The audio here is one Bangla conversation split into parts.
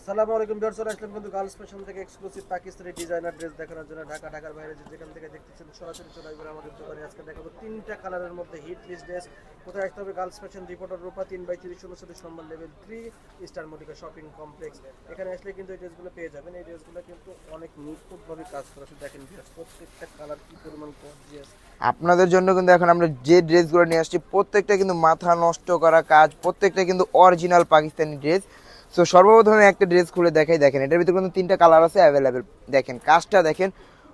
আসসালামু আলাইকুম ভিউয়ার্স আসলাম কিন্তু গার্লস ফ্যাশন থেকে এক্সক্লুসিভ পাকিস্তানি ডিজাইনার ড্রেস দেখানোর জন্য ঢাকা, ঢাকার বাইরে যেখান থেকে দেখতেছেন সরাসরি চলে আসবেন আমাদের দোকানে। আজকে দেখাবো তিনটা কালারের মধ্যে হিট লিস্ট ড্রেস কোথায় আসতে হবে? গার্লস ফ্যাশন রিপোর্টার রূপা, তিন বাই তিরিশ, উনচল্লিশ নম্বর level three star Mallika shopping complex এখানে আসলে কিন্তু এই ড্রেসগুলো পেয়ে যাবেন। এই ড্রেসগুলো কিন্তু অনেক নিখুঁতভাবে কাজ করা আছে। দেখেন প্রত্যেকটা কালার কি পরিমাণ গর্জিয়াস আপনাদের জন্য কিন্তু এখন আমরা যে ড্রেসগুলো নিয়ে আসছি, প্রত্যেকটা কিন্তু মাথা নষ্ট করা কাজ, প্রত্যেকটা কিন্তু অরিজিনাল পাকিস্তানি ড্রেস সো সর্বপ্রথমে একটা ড্রেস খুলে দেখাই, দেখেন, এটার ভিতরে কিন্তু তিনটা কালার আছে অ্যাভেলেবেল দেখেন, কাজটা দেখেন,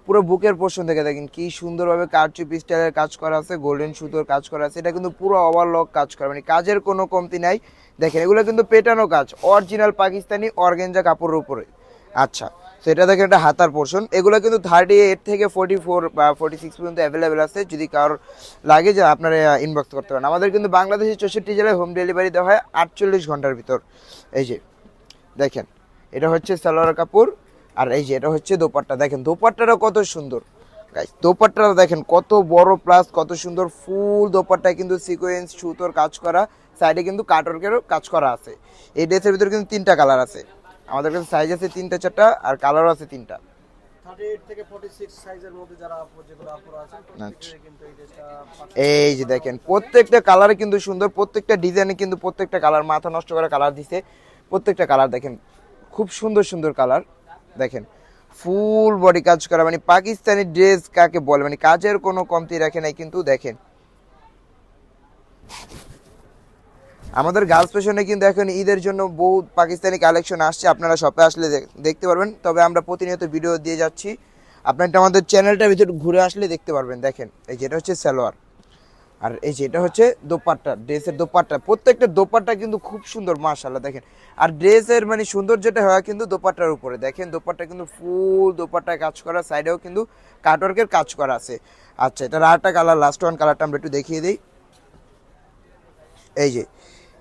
পুরো বুকের পোর্শন থেকে দেখেন, কি সুন্দরভাবে কারচুপি স্টাইলের কাজ করা আছে গোল্ডেন সুতোর কাজ করা আছে, এটা কিন্তু পুরো ওভারলক কাজ করা মানে কাজের কোনো কমতি নাই। দেখেন, এগুলো কিন্তু পেটানো কাজ অরিজিনাল পাকিস্তানি অর্গেঞ্জা কাপড়ের উপরে। আচ্ছা তো এটা দেখেন এটা হাতার পোর্শন এগুলো কিন্তু থার্টি এইট থেকে ফোর্টি ফোর বা ফোর্টি সিক্স পর্যন্ত অ্যাভেলেবেল আছে। যদি কারোর লাগে যে আপনারা ইনবক্স করতে পারেন। আমাদের কিন্তু বাংলাদেশের চৌষট্টি জেলায় হোম ডেলিভারি দেওয়া হয় আটচল্লিশ ঘণ্টার ভিতর। এই যে, দেখেন, এটা হচ্ছে সালোয়ার কাপড় আর এই যে, এটা হচ্ছে দোপাট্টা। দেখেন, দোপাট্টাটা কত সুন্দর। গাইস দোপাট্টাটা দেখেন, কত বড় প্লাস কত সুন্দর ফুল দোপাট্টায় কিন্তু সিকোয়েন্স সুতোর কাজ করা। সাইডে কিন্তু কাটওয়ার্কেরও কাজ করা আছে। এই ড্রেসের ভিতরে কিন্তু তিনটা কালার আছে। আমাদের কাছে সাইজ আছে তিনটা চারটা আর কালারও আছে তিনটা। এই এই যে দেখেন প্রত্যেকটা কালার কিন্তু সুন্দর প্রত্যেকটা ডিজাইনে কিন্তু প্রত্যেকটা কালার মাথা নষ্ট করা কালার দিছে। প্রত্যেকটা কালার দেখেন খুব সুন্দর সুন্দর কালার দেখেন ফুল বডি কাজ করা মানে পাকিস্তানি ড্রেস কাকে বলে মানে কাজের কোনো কমতি রাখে নাই কিন্তু দেখেন। আমাদের গার্লস ফ্যাশনে কিন্তু এখন ঈদের জন্য বহু পাকিস্তানি কালেকশন আসছে, আপনারা শপে আসলে দেখতে পারবেন। তবে আমরা প্রতিনিয়ত ভিডিও দিয়ে যাচ্ছি। আপনারটা আমাদের চ্যানেলটার ভিতরে ঘুরে আসলে দেখতে পারবেন, দেখেন। এই যেটা হচ্ছে সালোয়ার। আর এই যে এটা হচ্ছে দোপাট্টা ড্রেসের দোপাট্টা। প্রত্যেকটা দোপাট্টা কিন্তু খুব সুন্দর মাশাল্লাহ দেখেন। আর ড্রেসের মানে সুন্দর যেটা হয় কিন্তু দোপাট্টার উপরে। দেখেন, দোপাট্টা কিন্তু ফুল দোপাট্টায় কাজ করা সাইডেও কিন্তু কাটওয়ার্কের কাজ করা আছে। আচ্ছা এটার আরেকটা কালার লাস্ট ওয়ান কালারটা আমরা একটু দেখিয়ে দিই। এই যে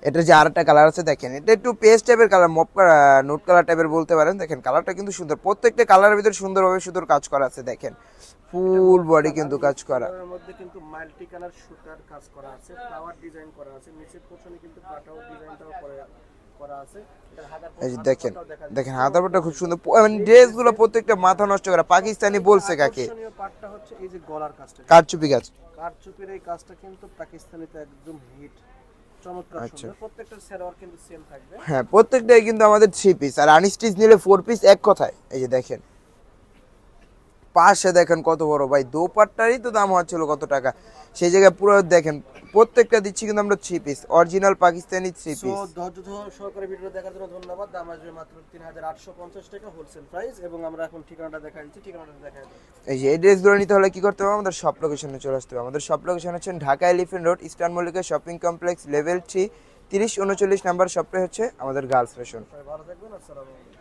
এটা যে আরেকটা কালার আছে দেখেন এটা একটু পেস্ট টাইপের কালার মপ নোট কালার টাইপের বলতে পারেন। দেখেন কালারটা কিন্তু সুন্দর। প্রত্যেকটা কালারের ভিতরে সুন্দরভাবে সুন্দর কাজ করা আছে দেখেন। ফুল বডি কিন্তু কাজ করা। কালারের মধ্যে কিন্তু মাল্টি কালার সুতার কাজ করা আছে ফ্লাওয়ার ডিজাইন করা আছে নিচের পোর্শনে কিন্তু ডিজাইনটাও করা দেখেন দেখেন হাতারটা খুব সুন্দর। মানে ড্রেসগুলো প্রত্যেকটা মাথা নষ্ট করা পাকিস্তানি বলছে কাকে? আকর্ষণীয় হচ্ছে এই যে গলার কাজটা। কারচুপি গাছ কারচুপির এই কাজটা কিন্তু পাকিস্তানিতে একদম হিট আচ্ছা। সুন্দর। প্রত্যেকটার কিন্তু সেম থাকবে। হ্যাঁ প্রত্যেকটাই কিন্তু আমাদের থ্রি পিস আর আনস্টিচ নিলে ফোর পিস এক কথায়। এই যে দেখেন। পাশে দেখেন কত বড় ভাই দোপাট্টারই তো দাম হচ্ছিল কত টাকা। সেই জায়গায় পুরো দেখেন প্রত্যেকটা দিচ্ছি কিন্তু আমরা three piece original Pakistani three piece সহকারে ভিডিও দেখার জন্য ধন্যবাদ। দাম আসবে মাত্র তিন হাজার আটশো পঞ্চাশ টাকা হোলসেল প্রাইস এবং আমরা এখন ঠিকানাটা দেখা দিচ্ছি। ঠিকানাটা দেখা এই যে এই ড্রেসগুলো নিতে হলে কি করতে হবে? আমাদের সব লোকেশনে চলে আসতে হবে। আমাদের সব লোকেশন হচ্ছে Dhaka elephant road eastern Mallika shopping complex level three তিরিশ উনচল্লিশ নাম্বার শপটা হচ্ছে আমাদের গার্লস ফ্যাশন ভালো থাকবেন আসসালামু আলাইকুম।